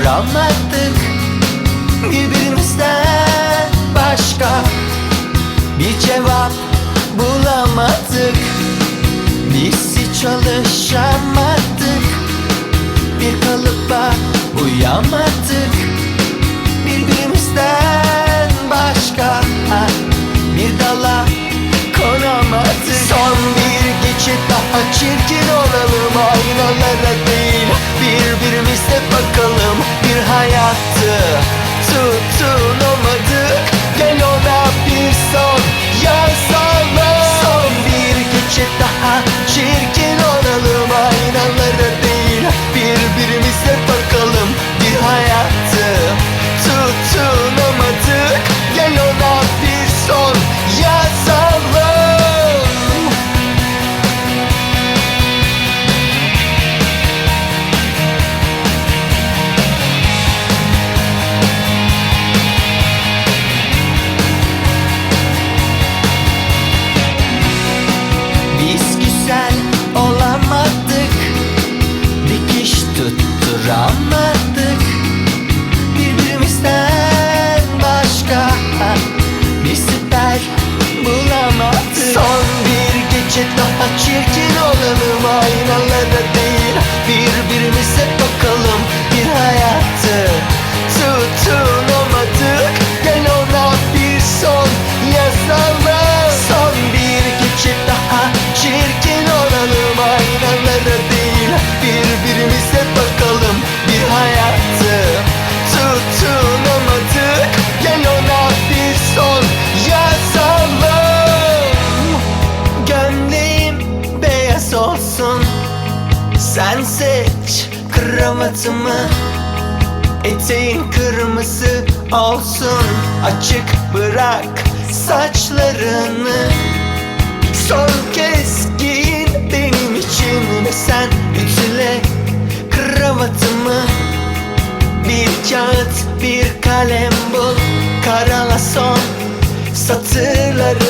Yoramadık birbirimizden başka Bir cevap bulamadık. Biz hiç çalışamadık Bir kalıba uyamadık. Birbirimizden başka Bir dala konamadık. Son bir geçit daha çirkin olalım aynalı Yeah. Olsun. Sen seç kravatımı Eteğin kırmızı olsun. Açık bırak saçlarını. Son kez giyin benim için Ve sen ütüle kravatımı. Bir kağıt bir kalem bul Karala son. Satırlarını